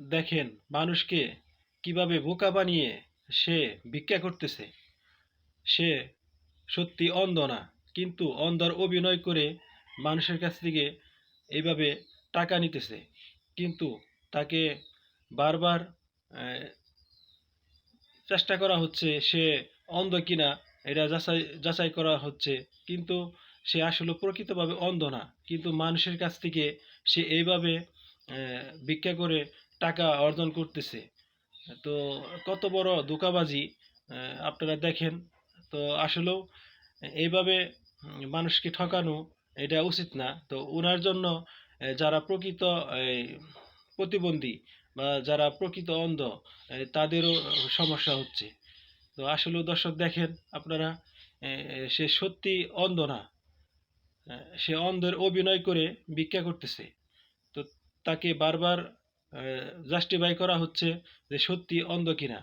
দেখেন মানুষকে কীভাবে বোকা বানিয়ে সে ভিক্ষা করতেছে। সে সত্যি অন্ধ না, কিন্তু অন্ধর অভিনয় করে মানুষের কাছ থেকে এইভাবে টাকা নিতেছে। কিন্তু তাকে বারবার চেষ্টা করা হচ্ছে সে অন্ধ কিনা, এটা যাচাই যাচাই করা হচ্ছে। কিন্তু সে আসলে প্রকৃতভাবে অন্ধ না, কিন্তু মানুষের কাছ থেকে সে এইভাবে ভিক্ষা করে টাকা অর্জন করতেছে। তো কত বড় ধোঁকাবাজি আপনারা দেখেন। তো আসলেও এইভাবে মানুষকে ঠকানো এটা উচিত না। তো ওনার জন্য যারা প্রকৃত প্রতিবন্ধী বা যারা প্রকৃত অন্ধ তাদেরও সমস্যা হচ্ছে। তো আসলে দর্শক দেখেন, আপনারা সে সত্যি অন্ধ না। সে অন্ধের অভিনয় করে ভিক্ষা করতেছে। তো তাকে বারবার জাস্টিফাই করা হচ্ছে যে সত্যি অন্ধ কিনা।